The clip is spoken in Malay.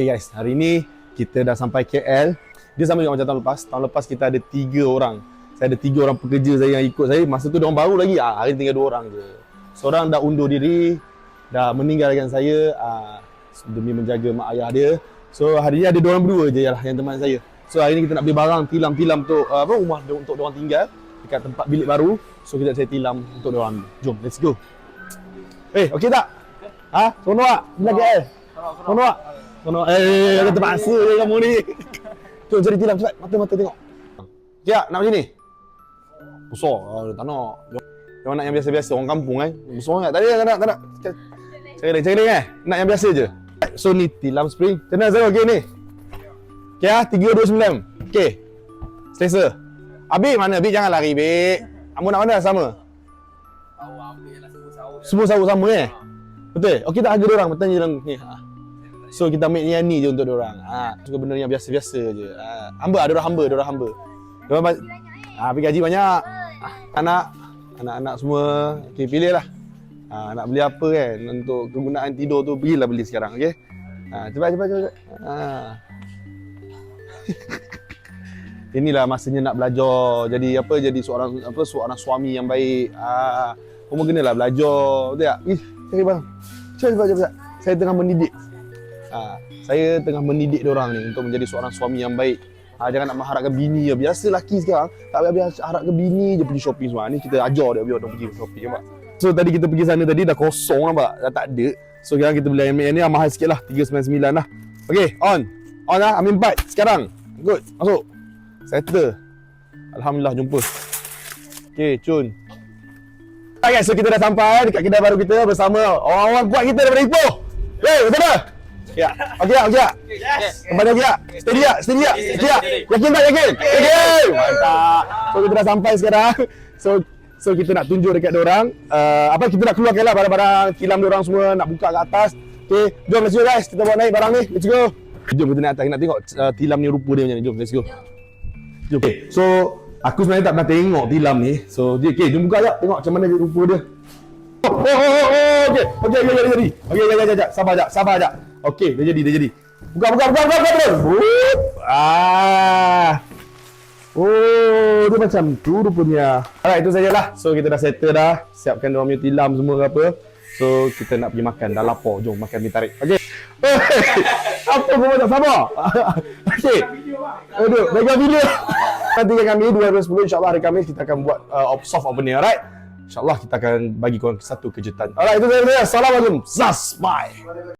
Okay guys, hari ni kita dah sampai KL. Dia sama juga macam tahun lepas. Tahun lepas kita ada tiga orang. Saya ada tiga orang pekerja saya yang ikut saya. Masa tu dia orang baru lagi. Ah, hari ni tinggal dua orang je. Seorang dah undur diri, dah meninggalkan saya ah, demi menjaga mak ayah dia. So hari ni ada dua orang berdua je lah yang teman saya. So hari ni kita nak beli barang tilam-tilam untuk uh, apa rumah untuk dia orang tinggal dekat tempat bilik baru. So kita saya tilam untuk dia orang. Jom, let's go. Eh, okey tak? Ha? Sono tak? Bila KL? Sono tak? Sono. Eh, kata terpaksa je kamu ni. Jom cari tilam cepat. Mata-mata tengok. Okey tak? Nak macam ni? Besar. Ah, tak nak. Yang nak yang biasa-biasa orang kampung kan. Besar sangat. Tak ada, tak nak, tak nak. Cari lagi, cari lagi eh. Nak yang biasa je. So ni tilam spring. Mana Zara okey ni? Okey ah, 329. Okey. Selesa. Abi mana? Abi jangan lari, Bi. Kamu nak mana sama? Semua sama sama eh? Betul? Okey tak harga dia orang? Bertanya dia orang ni. Ha. So kita ambil ni yang ni je untuk dia orang. Ha, suka benda yang biasa-biasa je. Ha. Hamba ada orang hamba, ada orang hamba. Dia ba- ha, pergi gaji banyak. Anak anak-anak semua okey pilih lah. Ha, nak beli apa kan untuk kegunaan tidur tu pergilah beli sekarang okey. Ha, cepat cepat cepat. Ha. Inilah masanya nak belajar. Jadi apa jadi seorang apa seorang suami yang baik. Ah, kamu kenalah belajar. Betul tak? Ih, cari bang. Cepat cepat cepat. Saya tengah mendidik. Ah, saya tengah mendidik orang ni untuk menjadi seorang suami yang baik. Ah, jangan nak mengharapkan bini ya. Biasa lelaki sekarang tak habis harapkan bini je pergi shopping semua. Ni kita ajar dia biar dia pergi shopping nampak. So tadi kita pergi sana tadi dah kosong nampak. Dah tak ada. So sekarang kita beli yang ni ah, mahal sikit lah. 399 lah. Okay, on. On lah. Ambil empat sekarang. Good. Masuk. Settle. Alhamdulillah jumpa. Okay, cun. Okay guys, so kita dah sampai dekat kedai baru kita bersama orang-orang kuat kita daripada Ipoh. Hey, tak? Ya. Okey tak? Okey tak? Yes. Kembali okey tak? Steady tak? Steady tak? Steady tak? Yakin tak? Yakin? Yakin? Mantap. So kita dah sampai sekarang. So so kita nak tunjuk dekat orang uh, apa kita nak keluarkan lah barang-barang tilam orang semua nak buka kat atas. Okay, jom let's go guys. Kita bawa naik barang ni. Let's go. Jom kita naik atas nak tengok uh, tilam ni rupa dia macam ni. Jom let's go. Jom. Okay, so aku sebenarnya tak pernah tengok tilam ni. So, dia, okay, jom buka jap. Tengok macam mana rupa dia. Oh, oh, oh, oh, okay. Okay, okay, okay, jadi. Okay, okay, okay, okay, sabar jap, sabar jap. Okay, dia jadi, dia jadi. Buka, buka, buka, buka, buka, terus. Wup. Ah. Oh, dia macam tu rupanya. Alright, itu sajalah. So, kita dah settle dah. Siapkan dia punya tilam semua ke apa. So, kita nak pergi makan. Dah lapar. Jom makan mi tarik. Okay. apa kau tak sabar? okay. Aduh, bagi video. Nanti yang kami 2010 insyaAllah hari Khamis kita akan buat uh, soft opening. Alright. InsyaAllah kita akan bagi korang satu kejutan. Alright, itu saja. Assalamualaikum. Zas. Bye.